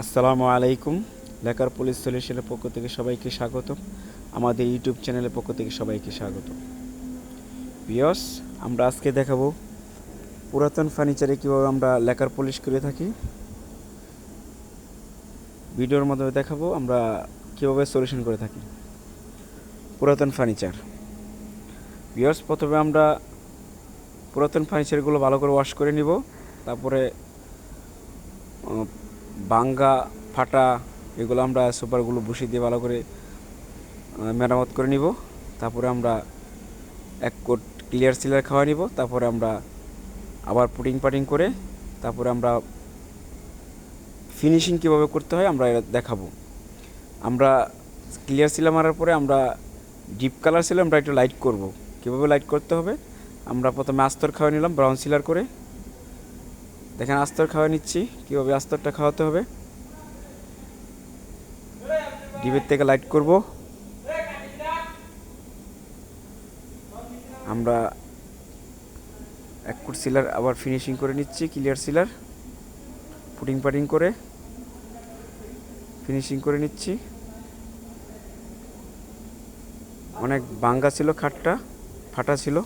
আসসালামু আলাইকুম, lacquer police সলিউশনের পক্ষ থেকে সবাইকে স্বাগত আমাদের ইউটিউব চ্যানেলের পক্ষ থেকে সবাইকে স্বাগত বিয়স আমরা আজকে দেখাবো পুরাতন ফার্নিচারে কীভাবে আমরা লেকার পলিশ করে থাকি। ভিডিওর মাধ্যমে দেখাবো আমরা কীভাবে সলিউশন করে থাকি পুরাতন ফার্নিচার। বিয়স প্রথমে আমরা পুরাতন ফার্নিচারগুলো ভালো করে ওয়াশ করে নিব, তারপরে বাঙ্গা, ফাটা এগুলো আমরা সুপারগুলো বসিয়ে দিয়ে ভালো করে মেরামত করে নিব। তারপরে আমরা এক কোট ক্লিয়ার সিলার খাওয়া নিব। তারপরে আমরা আবার পুটিং পাটিং করে, তারপরে আমরা ফিনিশিং কীভাবে করতে হয় আমরা দেখাবো। আমরা ক্লিয়ার সিলার মারার পরে আমরা ডিপ কালার সিলার আমরা একটু লাইট করব। কীভাবে লাইট করতে হবে? আমরা প্রথমে আস্তর খাওয়া নিলাম ব্রাউন সিলার করে। দেখেন আস্তর খাওয়া নিচ্ছি, কীভাবে আস্তরটা খাওয়াতে হবে। ডিবের থেকে লাইট করব। আমরা এক ফুট সিলার আবার ফিনিশিং করে নিচ্ছি ক্লিয়ার সিলার পুটিং পাটিং করে ফিনিশিং করে নিচ্ছি। অনেক বাঙ্গা ছিল খাটটা, ফাটা ছিল।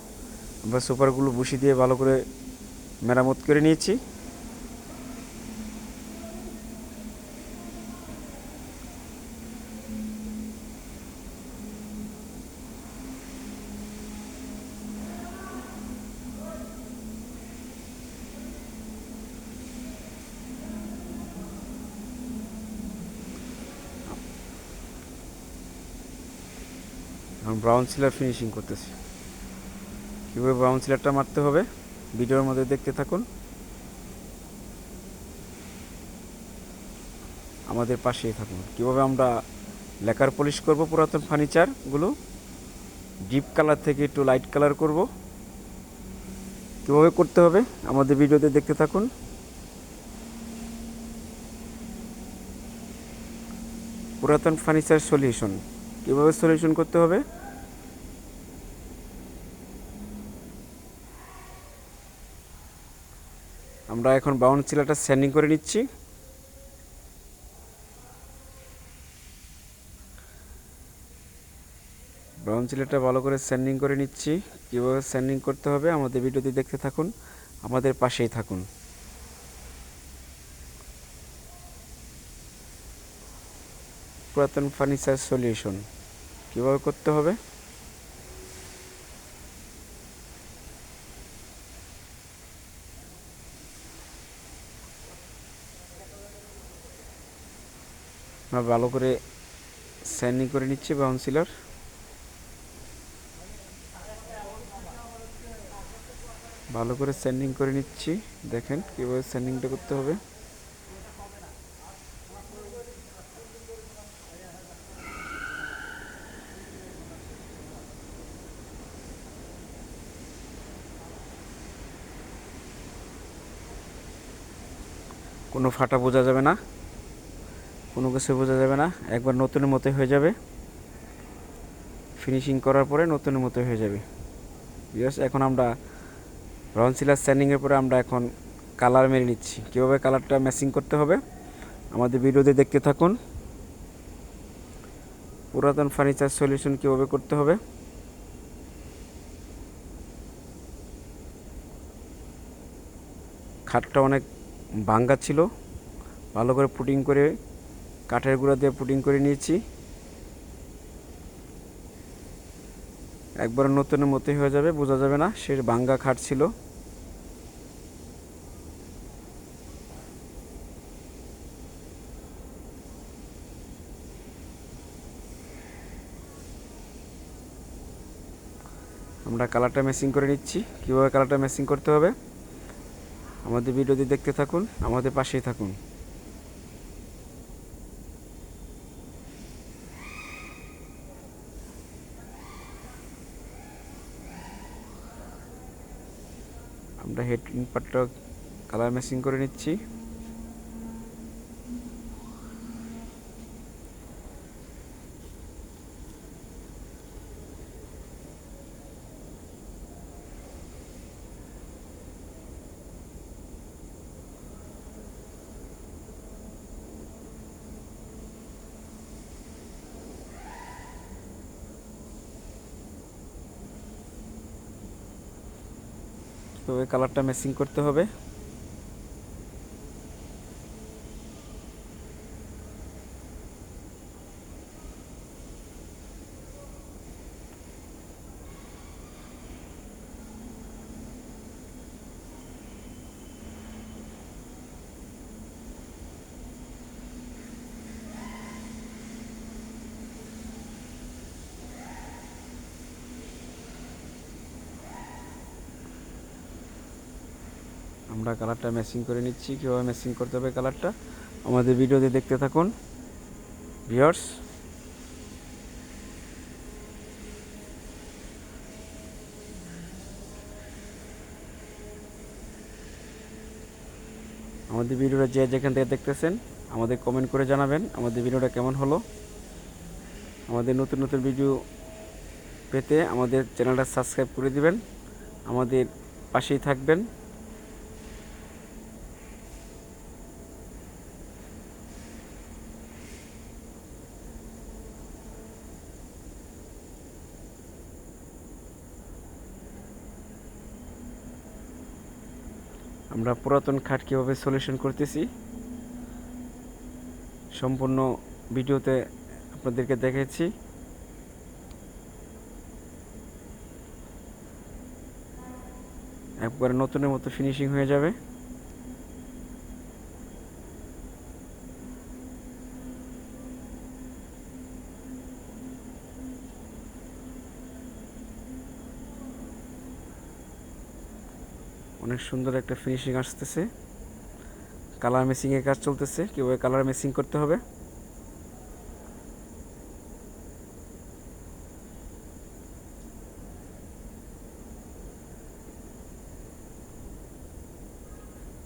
আমরা সুপারগুলো বসি দিয়ে ভালো করে মেরামত করে নিয়েছি। ব্রাউন সিলার ফিনিশিং করতেছি। কীভাবে ব্রাউন সিলারটা মারতে হবে? ভিডিওর মধ্যে দেখতে থাকুন। আমাদের পাশেই থাকুন। কীভাবে আমরা লেকার পলিশ করব পুরাতন ফার্নিচারগুলো ডিপ কালার থেকে একটু লাইট কালার করব। কীভাবে করতে হবে? আমাদের ভিডিওতে দেখতে থাকুন। পুরাতন ফার্নিচার সলিউশন কীভাবে সলিউশন করতে হবে? আমরা এখন বাউন্ড চিলাটা স্যান্ডিং করে নিচ্ছি। ব্রাউন চিলাটা ভালো করে স্যান্ডিং করে নিচ্ছি। কীভাবে স্যান্ডিং করতে হবে আমাদের ভিডিওতে দেখতে থাকুন। আমাদের পাশেই থাকুন। পুরাতন ফার্নিচার সলিউশন কীভাবে করতে হবে? আমরা ভালো করে স্যান্ডিং করে নিচ্ছি বাউন্সিলার। ভালো করে স্যান্ডিং করে নিচ্ছি। দেখেন কীভাবে স্যান্ডিংটা করতে হবে। কোনো ফাটা বোঝা যাবে না। কোনো কিছু বোঝা যাবে না। একবার নতুনের মতো হয়ে যাবে। ফিনিশিং করার পরে নতুনের মতো হয়ে যাবে। বিকজ এখন আমরা ব্রাউন সিলার স্ট্যান্ডিংয়ের পরে আমরা এখন কালার মেরে নিচ্ছি। কীভাবে কালারটা ম্যাচিং করতে হবে? আমাদের ভিডিওতে দেখতে থাকুন। পুরাতন ফার্নিচার সলিউশন কীভাবে করতে হবে? খাটটা অনেক ভাঙ্গা ছিল। ভালো করে পুটিং করে কাঠের গুঁড়া দিয়ে পুটিং করে নিয়েছি। একবার নতুনের মতোই হয়ে যাবে, বোঝা যাবে না, সে ভাঙ্গা খাট ছিল। আমরা কালারটা ম্যাচিং করে নিচ্ছি। কীভাবে কালারটা ম্যাচিং করতে হবে? আমাদের ভিডিওটি দেখতে থাকুন, আমাদের পাশেই থাকুন। আমরা হেড ইনপারটা কালার ম্যাচিং করে নিচ্ছি। কীভাবে কালারটা ম্যাচিং করতে হবে। আমরা কালারটা ম্যাচিং করে নিচ্ছি। কীভাবে ম্যাচিং করতে হবে কালারটা আমাদের ভিডিওতে দেখতে থাকুন। ভিউয়ার্স আমাদের ভিডিওটা যে যেখান থেকে দেখতেছেন, আমাদের কমেন্ট করে জানাবেন আমাদের ভিডিওটা কেমন হলো। আমাদের নতুন নতুন ভিডিও পেতে আমাদের চ্যানেলটা সাবস্ক্রাইব করে দিবেন। আমাদের পাশেই থাকবেন। আমরা পুরাতন খাট কীভাবে সলিউশন করতেছি, সম্পূর্ণ ভিডিওতে আপনাদেরকে দেখেছি একবারে নতুনের মতো ফিনিশিং হয়ে যাবে। অনেক সুন্দর একটা ফিনিশিং আসতেছে। কালার মেসিংয়ের কাজ চলতেছে, কীভাবে কালার মেসিং করতে হবে?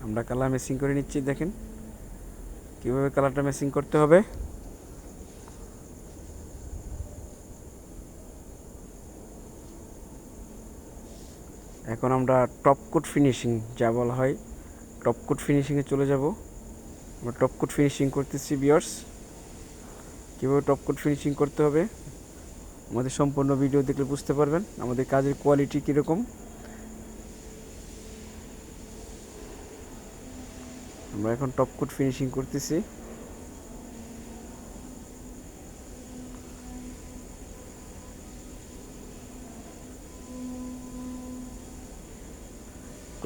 আমরা কালার মেসিং করে নিচ্ছি, দেখেন। কীভাবে কালারটা মেসিং করতে হবে? এখন আমরা টপ কোট ফিনিশিং যা বলা হয় টপ কোট ফিনিশিংয়ে চলে যাব। আমরা টপ কোট ফিনিশিং করতেছি বিয়ার্স কীভাবে টপ কোট ফিনিশিং করতে হবে? আমাদের সম্পূর্ণ ভিডিও দেখলে বুঝতে পারবেন আমাদের কাজের কোয়ালিটি কীরকম। আমরা এখন টপ কোট ফিনিশিং করতেছি।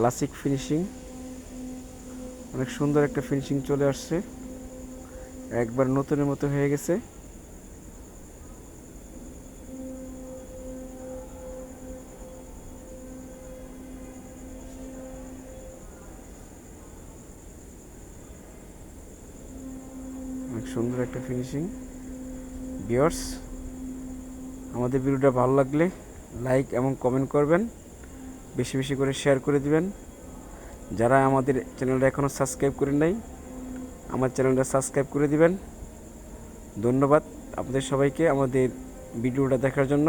ক্লাসিক ফিনিশিং অনেক সুন্দর একটা ফিনিশিং চলে আসছে। একবার নতুনের মতো হয়ে গেছে। অনেক সুন্দর একটা ফিনিশিং বিয়ার্স আমাদের ভিডিওটা ভালো লাগলে লাইক এবং কমেন্ট করবেন। বেশি বেশি করে শেয়ার করে দিবেন। যারা আমাদের চ্যানেলটা এখনও সাবস্ক্রাইব করেন নাই, আমার চ্যানেলটা সাবস্ক্রাইব করে দিবেন। ধন্যবাদ আপনাদের সবাইকে আমাদের ভিডিওটা দেখার জন্য।